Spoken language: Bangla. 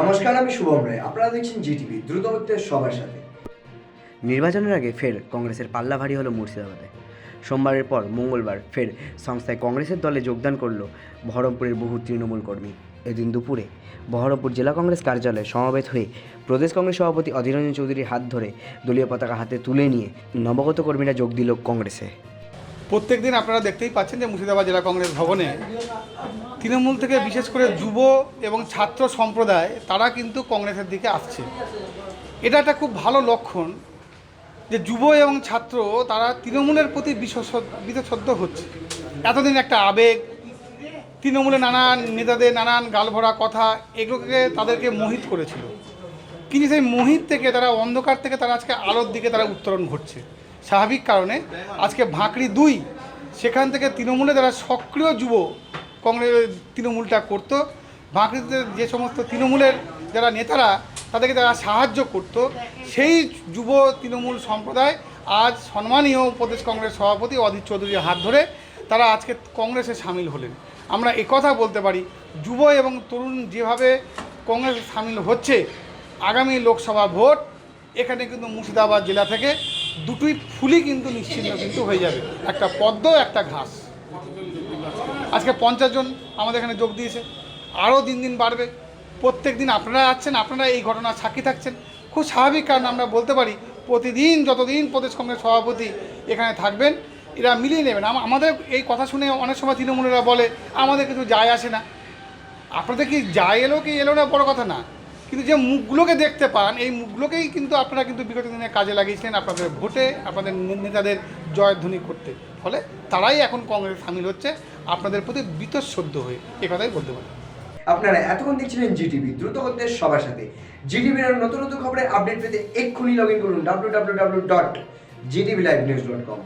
নমস্কার, আমি শুভম রায়। আপনারা দেখছেন জিটিভি সবার সাথে। নির্বাচনের আগে ফের কংগ্রেসের পাল্লা ভারী হলো মুর্শিদাবাদে। সোমবারের পর মঙ্গলবার ফের সংস্থায় কংগ্রেসের দলে যোগদান করল বহরমপুরের বহু তৃণমূল কর্মী। এদিন দুপুরে বহরমপুর জেলা কংগ্রেস কার্যালয়ে সমাবেত হয়ে প্রদেশ কংগ্রেস সভাপতি অধীর রঞ্জন চৌধুরীর হাত ধরে দলীয় পতাকা হাতে তুলে নিয়ে নবগত কর্মীরা যোগ দিল কংগ্রেসে। প্রত্যেক দিন আপনারা দেখতেই পাচ্ছেন যে মুর্শিদাবাদ জেলা কংগ্রেস ভবনে তৃণমূল থেকে বিশেষ করে যুব এবং ছাত্র সম্প্রদায়, তারা কিন্তু কংগ্রেসের দিকে আসছে। এটা একটা খুব ভালো লক্ষণ যে যুব এবং ছাত্র, তারা তৃণমূলের প্রতি বিশেষ- বিশেষজ্ঞ হচ্ছে। এতদিন একটা আবেগ, তৃণমূলে নানান নেতাদের নানান গালভরা কথা, এগুলোকে তাদেরকে মোহিত করেছিল। কিন্তু সেই মোহিত থেকে, তারা অন্ধকার থেকে তারা আজকে আলোর দিকে তারা উত্তরণ ঘটছে। স্বাভাবিক কারণে আজকে ভাঁকড়ি দুই, সেখান থেকে তৃণমূলে যারা সক্রিয় যুব কংগ্রেস তৃণমূলটা করতো, ভাঁকড়িতে যে সমস্ত তৃণমূলের যারা নেতারা, তাদেরকে যারা সাহায্য করত। সেই যুব তৃণমূল সম্প্রদায় আজ সম্মানীয় প্রদেশ কংগ্রেস সভাপতি অধীর চৌধুরীর হাত ধরে তারা আজকে কংগ্রেসে সামিল হলেন। আমরা একথা বলতে পারি, যুব এবং তরুণ যেভাবে কংগ্রেসে সামিল হচ্ছে, আগামী লোকসভা ভোট এখানে কিন্তু মুর্শিদাবাদ জেলা থেকে দুটোই ফুলই কিন্তু নিশ্চিন্ন কিন্তু হয়ে যাবে। একটা পদ্ম, একটা ঘাস। আজকে পঞ্চাশ জন আমাদের এখানে যোগ দিয়েছে। আরও দিন দিন বাড়বে। প্রত্যেক দিন আপনারা আছেন আপনারা এই ঘটনার সাক্ষী থাকছেন। খুব স্বাভাবিক কারণ আমরা বলতে পারি, প্রতিদিন, যতদিন প্রদেশ কংগ্রেস সভাপতি এখানে থাকবেন, এরা মিলিয়ে নেবেন। আমাদের এই কথা শুনে অনেক সময় তৃণমূলেরা বলে, আমাদের কিছু যায় আসে না। আপনাদের কি যায় এলো কি এলো না বড় কথা না। কিন্তু যে মুখগুলোকে দেখতে পান, এই মুখগুলোকেই কিন্তু আপনারা কিন্তু বিগত দিনে কাজে লাগিয়েছিলেন আপনাদের ভোটে, আপনাদের নেতাদের জয়ধ্বনি করতে। ফলে তারাই এখন কংগ্রেস সামিল হচ্ছে, আপনাদের প্রতি বিতঃসদ্য হয়ে। এ কথাই বলতে পারি। আপনারা এতক্ষণ দেখছিলেন জিটিভি দ্রুত হচ্ছে সবার সাথে। জিটিভির নতুন নতুন খবরের আপডেট পেতে এক্ষুনি লগ ইন করুন W W W dot GTV live news dot com